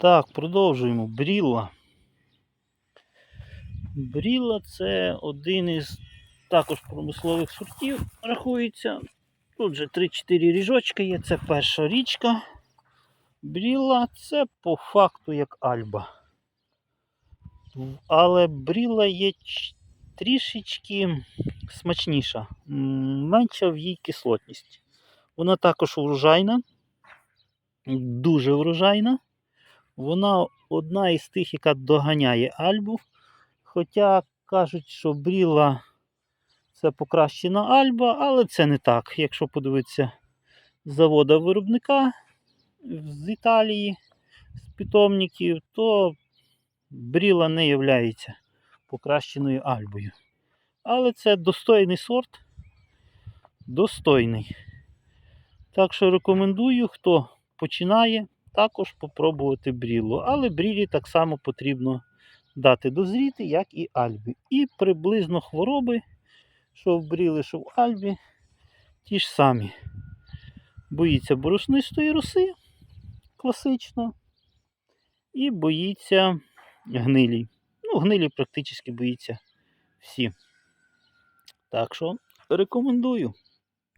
Так, продовжуємо. Брілла. Брілла це один із також промислових сортів рахується. Тут же 3-4 ріжочки є. Це перша річка. Брілла це по факту як альба. Але брілла є трішечки смачніша, менша в їй кислотність. Вона також врожайна, дуже врожайна. Вона одна із тих, яка доганяє альбу. Хоча кажуть, що бріла це покращена альба, але це не так. Якщо подивитися завода виробника з Італії, з питомників, то бріла не є покращеною альбою. Але це достойний сорт. Достойний. Так що рекомендую, хто починає, також попробувати бріллу. Але брілі так само потрібно дати дозріти, як і альбі. І приблизно хвороби, що в бріли, що в альбі, ті ж самі. Боїться борошнистої роси, класично, і боїться гнилі. Ну, гнилі практично боїться всі. Так що рекомендую.